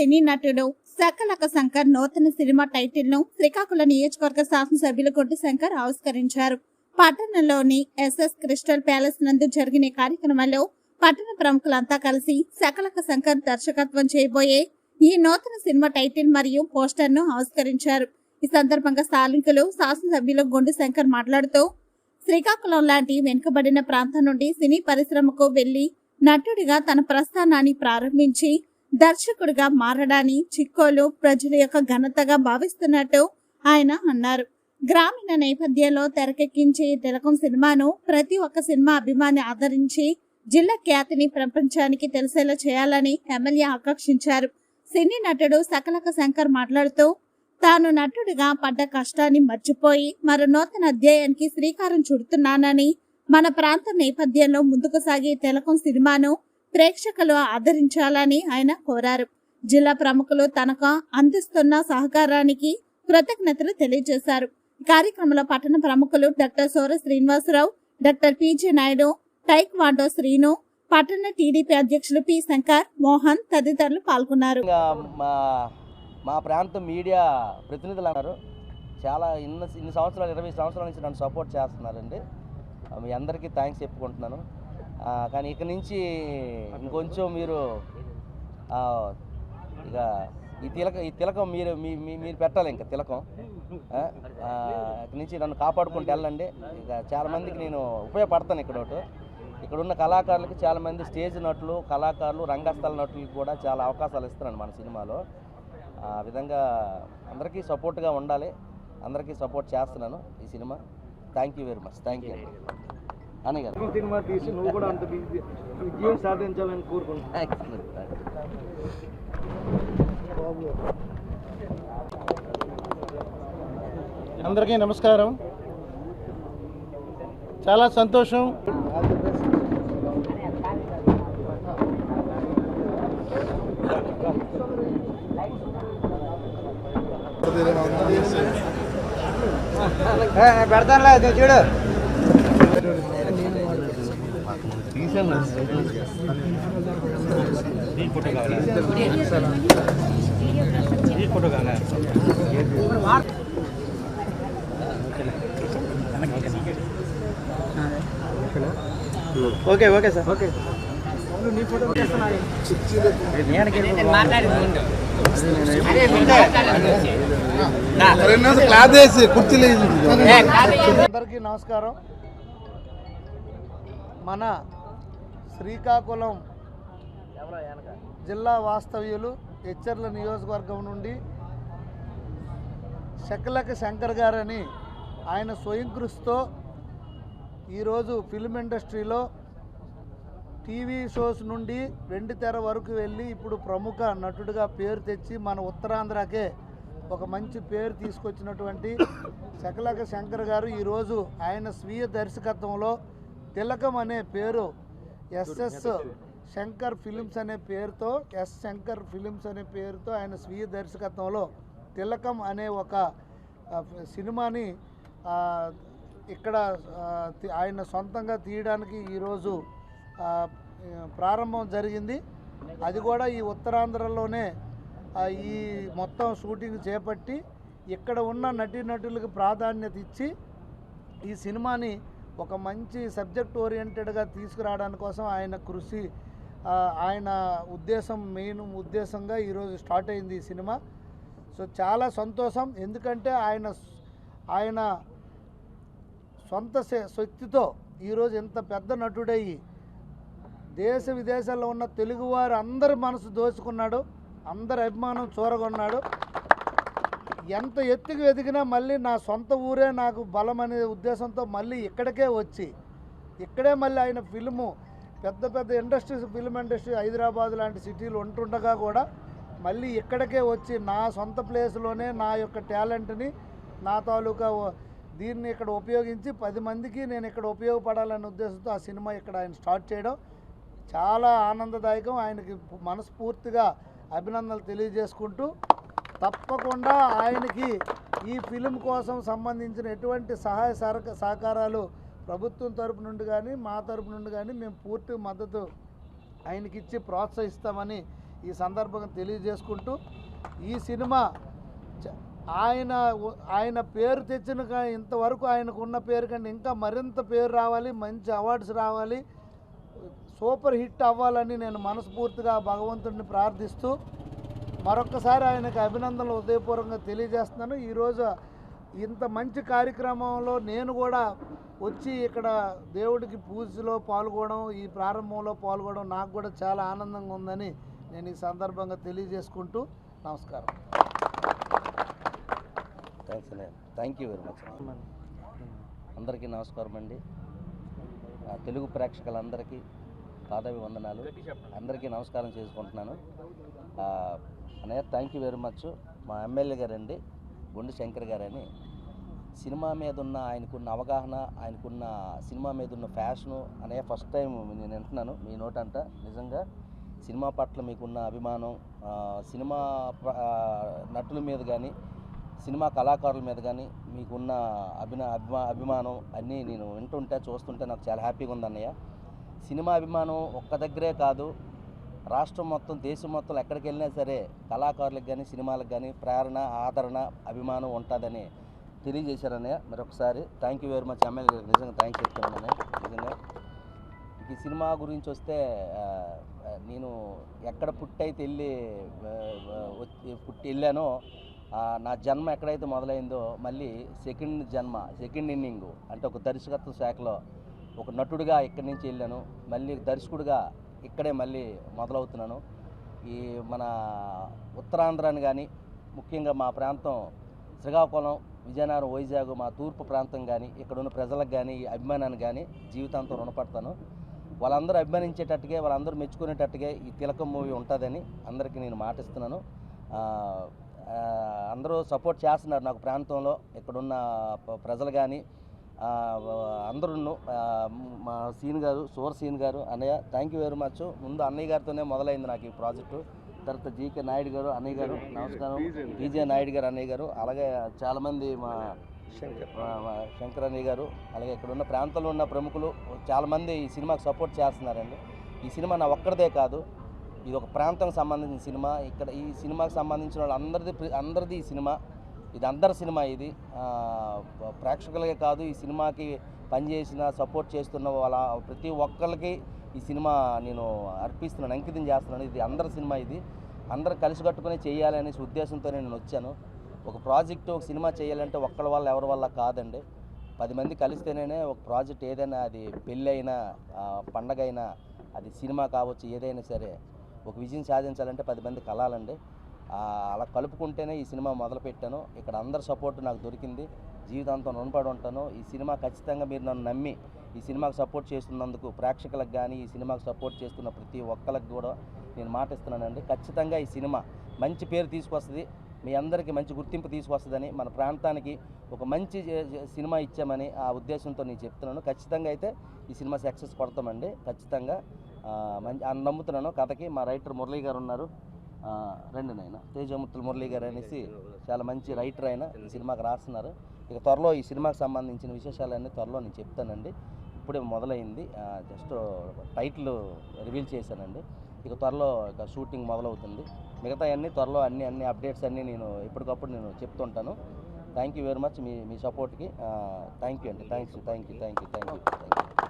సినీ నటుడు సకలక శంకర్ నూతన సినిమా టైటిల్ను శ్రీకాకుళం నియోజకవర్గ శాసనసభ్యులు కొట్టి శంకర్ ఆవిష్కరించారు. పట్టణంలోని ఎస్ఎస్ క్రిస్టల్ ప్యాలెస్ నందు జరిగిన కార్యక్రమంలో పట్టణ ప్రముఖులంతా కలిసి సకలక శంకర్ దర్శకత్వం చేయబోయే ఈ నూతన సినిమా టైటిల్ మరియు పోస్టర్ను ఆవిష్కరించారు. ఈ సందర్భంగా స్థానికులు శాసనసభ్యులు గుండు శంకర్ మాట్లాడుతూ శ్రీకాకుళం లాంటి వెనుకబడిన ప్రాంతం నుండి సినీ పరిశ్రమకు వెళ్ళి నటుడిగా తన ప్రస్థానాన్ని ప్రారంభించి దర్శకుడిగా మారడాన్ని చిక్కోలు ప్రజల యొక్క ఘనతగా భావిస్తున్నట్టు ఆయన అన్నారు. గ్రామీణ నేపథ్యంలో తెరకెక్కించే తెలకం సినిమాను ప్రతి ఒక్క సినిమా అభిమాని ఆదరించి జిల్లా ఖ్యాతిని ప్రపంచానికి తెలిసేలా చేయాలని ఎమ్మెల్యే ఆకాంక్షించారు. సినీ నటుడు సకలక శంకర్ మాట్లాడుతూ తాను నటుడిగా పడ్డ కష్టాన్ని మర్చిపోయి మరో నూతన అధ్యాయానికి శ్రీకారం చుడుతున్నానని మన ప్రాంత నేపథ్యంలో ముందుకు సాగే తెలకం సినిమాను ప్రేక్షకులు ఆదరించాలని ఆయన కోరారు. జిల్లా ప్రముఖులు తనకు అందిస్తున్న సహకారానికి కృతజ్ఞతలు తెలియజేశారు. ఈ కార్యక్రమంలో పట్టణ ప్రముఖులు doctor Sora Srinivasarao doctor PJ Naidu taekwondo Srinu పట్టణ టీడీపీ అధ్యక్షులు పి శంకర్ మోహన్ తదితరులు పాల్గొన్నారు. మా మా ప్రాంతం మీడియా ప్రతినిధులు అన్నారు చాలా ఇన్ని ఇన్ని సంవత్సరాలు ఇరవై సంవత్సరాల నుంచి నన్ను సపోర్ట్ చేస్తున్నారండి. మీ అందరికీ థ్యాంక్స్ చెప్పుకుంటున్నాను. కానీ ఇక నుంచి ఇంకొంచెం మీరు ఇక ఈ తిలక ఈ తిలకం మీరు మీ మీ- మీరు పెట్టాలి ఇంకా తిలకం. ఆ, ఇక నుంచి నన్ను కాపాడుకుంటూ వెళ్ళండి. ఇక చాలామందికి నేను ఉపయోగపడతాను ఇక్కడ ఒకటి. ఇక్కడ ఉన్న కళాకారులకి చాలామంది స్టేజ్ నటులు కళాకారులు రంగస్థల నటులకు కూడా చాలా అవకాశాలు ఇస్తున్నాను మన సినిమాలో. ఆ విధంగా అందరికీ సపోర్ట్గా ఉండాలి. అందరికీ సపోర్ట్ చేస్తున్నాను ఈ cinema. Thank you very much thank you అని గారు సినిమా తీసి నువ్వు కూడా అంత విజయ- సాధించాలని కోరుకుంటున్నాను అందరికీ నమస్కారం. చాలా సంతోషం. పెడతానులే ఇది చూడు ఓకే ఓకే సార్ ఓకే అందరికీ నమస్కారం మన శ్రీకాకుళం జిల్లా వాస్తవ్యులు హెచ్చర్ల నియోజకవర్గం నుండి శకలక శంకర్ గారని ఆయన స్వయం కృషితో ఈరోజు ఫిల్మ్ ఇండస్ట్రీలో టీవీ షోస్ నుండి వెండి తెర వరకు వెళ్ళి ఇప్పుడు ప్రముఖ నటుడిగా పేరు తెచ్చి మన ఉత్తరాంధ్రకే ఒక మంచి పేరు తీసుకొచ్చినటువంటి శకలక శంకర్ గారు ఈరోజు ఆయన స్వీయ దర్శకత్వంలో తిలకం అనే పేరు ఎస్ఎస్ శంకర్ ఫిలిమ్స్ అనే పేరుతో ఎస్ శంకర్ ఫిలిమ్స్ అనే పేరుతో ఆయన స్వీయ దర్శకత్వంలో తిలకం అనే ఒక సినిమాని ఇక్కడ ఆయన సొంతంగా తీయడానికి ఈరోజు ప్రారంభం జరిగింది. అది కూడా ఈ ఉత్తరాంధ్రలోనే ఈ మొత్తం షూటింగ్ చేపట్టి ఇక్కడ ఉన్న నటీనటులకు ప్రాధాన్యత ఇచ్చి ఈ సినిమాని ఒక మంచి సబ్జెక్ట్ ఓరియంటెడ్గా తీసుకురావడానికి కోసం ఆయన కృషి ఆయన ఉద్దేశం మెయిన్ ఉద్దేశంగా ఈరోజు స్టార్ట్ అయింది ఈ సినిమా. సో చాలా సంతోషం. ఎందుకంటే ఆయన ఆయన సొంత శక్తితో ఈరోజు ఇంత పెద్ద నటుడయ్యి దేశ విదేశాల్లో ఉన్న తెలుగువారు అందరి మనసు దోచుకున్నాడు అందరి అభిమానం చూరగొన్నాడు. ఎంత ఎత్తుకు ఎదిగినా మళ్ళీ నా సొంత ఊరే నాకు బలం అనే ఉద్దేశంతో మళ్ళీ ఇక్కడికే వచ్చి ఇక్కడే మళ్ళీ ఆయన ఫిల్ము పెద్ద పెద్ద ఇండస్ట్రీస్ ఫిల్మ్ ఇండస్ట్రీ హైదరాబాద్ లాంటి సిటీలు ఉంటుండగా కూడా మళ్ళీ ఇక్కడికే వచ్చి నా సొంత ప్లేస్లోనే నా యొక్క టాలెంట్ని నా తాలూకా దీన్ని ఇక్కడ ఉపయోగించి పది మందికి నేను ఇక్కడ ఉపయోగపడాలనే ఉద్దేశంతో ఆ సినిమా ఇక్కడ ఆయన స్టార్ట్ చేయడం చాలా ఆనందదాయకం. ఆయనకి మనస్ఫూర్తిగా అభినందనలు తెలియజేసుకుంటూ తప్పకుండా ఆయనకి ఈ ఫిలిం కోసం సంబంధించిన ఎటువంటి సహాయ సహక సహకారాలు ప్రభుత్వం తరపు నుండి కానీ మా తరపు నుండి కానీ మేము పూర్తి మద్దతు ఆయనకి ఇచ్చి ప్రోత్సహిస్తామని ఈ సందర్భంగా తెలియజేసుకుంటూ ఈ సినిమా ఆయన ఆయన పేరు తెచ్చిన ఇంతవరకు ఆయనకు ఉన్న పేరు కంటే ఇంకా మరింత పేరు రావాలి మంచి అవార్డ్స్ రావాలి సూపర్ హిట్ అవ్వాలని నేను మనస్ఫూర్తిగా భగవంతుడిని ప్రార్థిస్తూ మరొకసారి ఆయనకు అభినందనలు హృదయపూర్వకంగా తెలియజేస్తున్నాను. ఈరోజు ఇంత మంచి కార్యక్రమంలో నేను కూడా వచ్చి ఇక్కడ దేవుడికి పూజలో పాల్గొనడం ఈ ప్రారంభంలో పాల్గొనడం నాకు కూడా చాలా ఆనందంగా ఉందని నేను ఈ సందర్భంగా తెలియజేసుకుంటూ నమస్కారం. Thanks thank you very much అందరికీ నమస్కారం అండి. తెలుగు ప్రేక్షకులందరికీ పాదాభివందనాలు. అందరికీ నమస్కారం చేసుకుంటున్నాను. అన్నయ్య థ్యాంక్ యూ వెరీ మచ్ మా ఎమ్మెల్యే గారండి గుండు శంకర్ గారని. సినిమా మీద ఉన్న ఆయనకున్న అవగాహన ఆయనకున్న సినిమా మీద ఉన్న ఫ్యాషను అనే ఫస్ట్ టైం నేను వింటున్నాను మీ నోటంట. నిజంగా సినిమా పట్ల మీకున్న అభిమానం సినిమా నటుల మీద కానీ సినిమా కళాకారుల మీద కానీ మీకున్న అభినా అభిమా అభిమానం అన్నీ నేను వింటుంటే చూస్తుంటే నాకు చాలా హ్యాపీగా ఉంది అన్నయ్య. సినిమా అభిమానం ఒక్క దగ్గరే కాదు రాష్ట్రం మొత్తం దేశం మొత్తం ఎక్కడికి వెళ్ళినా సరే కళాకారులకు కానీ సినిమాలకు కానీ ప్రేరణ ఆదరణ అభిమానం ఉంటుందని తెలియజేశారనే మరి ఒకసారి thank you very much MLA గారికి. నిజంగా థ్యాంక్ చెప్తున్నాను నిజంగా ఈ సినిమా గురించి వస్తే నేను ఎక్కడ పుట్టయితే వెళ్ళి పుట్టి వెళ్ళానో నా జన్మ ఎక్కడైతే మొదలైందో మళ్ళీ సెకండ్ జన్మ సెకండ్ ఇన్నింగ్ అంటే ఒక దర్శకత్వ శాఖలో ఒక నటుడిగా ఇక్కడి నుంచి వెళ్ళాను. మళ్ళీ దర్శకుడిగా ఇక్కడే మళ్ళీ మొదలవుతున్నాను. ఈ మన ఉత్తరాంధ్రాన్ని కానీ ముఖ్యంగా మా ప్రాంతం శ్రీకాకుళం విజయనగరం వైజాగ్ మా తూర్పు ప్రాంతం కానీ ఇక్కడ ఉన్న ప్రజలకు కానీ ఈ అభిమానాన్ని కానీ జీవితాంతం రుణపడతాను. వాళ్ళందరూ అభిమానించేటట్టుగా వాళ్ళందరూ మెచ్చుకునేటట్టుగా ఈ తిలకం మూవీ ఉంటుందని అందరికీ నేను మాటిస్తున్నాను. అందరూ సపోర్ట్ చేస్తున్నారు నాకు ప్రాంతంలో. ఇక్కడున్న ప్రజలు కానీ అందరూ మా సీన్ గారు సోర్ సీన్ గారు అన్నయ్య థ్యాంక్ యూ వెరీ మచ్ ముందు అన్నయ్య గారితోనే మొదలైంది నాకు ఈ ప్రాజెక్టు. తర్వాత జీకే నాయుడు గారు అన్నయ్య గారు నమస్కారం. విజయ నాయుడు గారు అన్నయ్య గారు అలాగే చాలామంది మా శంకర్. అన్నయ్య గారు అలాగే ఇక్కడ ఉన్న ప్రాంతంలో ఉన్న ప్రముఖులు చాలామంది ఈ సినిమాకి సపోర్ట్ చేస్తున్నారండి. ఈ సినిమా నా ఒక్కడిదే కాదు ఇది ఒక ప్రాంతానికి సంబంధించిన సినిమా. ఇక్కడ ఈ సినిమాకి సంబంధించిన వాళ్ళు అందరిది ప్రి- అందరిది ఈ సినిమా. ఇది అందరి సినిమా ఇది. ప్రేక్షకులకే కాదు ఈ సినిమాకి పనిచేసిన సపోర్ట్ చేస్తున్న వాళ్ళ ప్రతి ఒక్కరికి ఈ సినిమా నేను అర్పిస్తున్నాను అంకితం చేస్తున్నాను. ఇది అందరి సినిమా ఇది. అందరు కలిసి కట్టుకుని చేయాలి అనేసి ఉద్దేశంతో నేను వచ్చాను. ఒక ప్రాజెక్టు ఒక సినిమా చేయాలంటే ఒక్కళ్ళ వల్ల ఎవరి వల్ల కాదండి. పది మంది కలిస్తేనే ఒక ప్రాజెక్ట్ ఏదైనా అది పెళ్ళి అయినా పండగ అయినా అది సినిమా కావచ్చు ఏదైనా సరే ఒక విజయం సాధించాలంటే పది మంది కలాలండి. అలా కలుపుకుంటేనే ఈ సినిమా మొదలుపెట్టాను. ఇక్కడ అందరి సపోర్ట్ నాకు దొరికింది. జీవితాంతం రుణపడి ఉంటాను. ఈ సినిమా ఖచ్చితంగా మీరు నన్ను నమ్మి ఈ సినిమాకు సపోర్ట్ చేస్తున్నందుకు ప్రేక్షకులకు కానీ ఈ సినిమాకు సపోర్ట్ చేస్తున్న ప్రతి ఒక్కరికి కూడా నేను మాటిస్తున్నానండి ఖచ్చితంగా ఈ సినిమా మంచి పేరు తీసుకొస్తుంది. మీ అందరికీ మంచి గుర్తింపు తీసుకొస్తుందని మన ప్రాంతానికి ఒక మంచి సినిమా ఇచ్చామని ఆ ఉద్దేశంతో నేను చెప్తున్నాను. ఖచ్చితంగా అయితే ఈ సినిమా సక్సెస్ కొడతామండి. ఖచ్చితంగా మంచి నమ్ముతున్నాను. కథకి మా రైటర్ మురళీ గారు ఉన్నారు. రండి నాయన. తేజమూర్తులు మురళీ గారు అనేసి చాలా మంచి రైటర్ ఆయన ఈ సినిమాకి రాస్తున్నారు. ఇక త్వరలో ఈ సినిమాకి సంబంధించిన విశేషాలన్నీ త్వరలో నేను చెప్తానండి. ఇప్పుడే మొదలైంది. జస్ట్ టైటిల్ రివీల్ చేశానండి. ఇక త్వరలో ఇక షూటింగ్ మొదలవుతుంది. మిగతా అన్నీ త్వరలో అన్ని అన్ని అప్డేట్స్ అన్నీ నేను ఎప్పటికప్పుడు నేను చెప్తుంటాను థ్యాంక్ యూ వెరీ మచ్ మీ మీ సపోర్ట్కి థ్యాంక్ యూ అండి. Thanks thank you thank you thank you thank you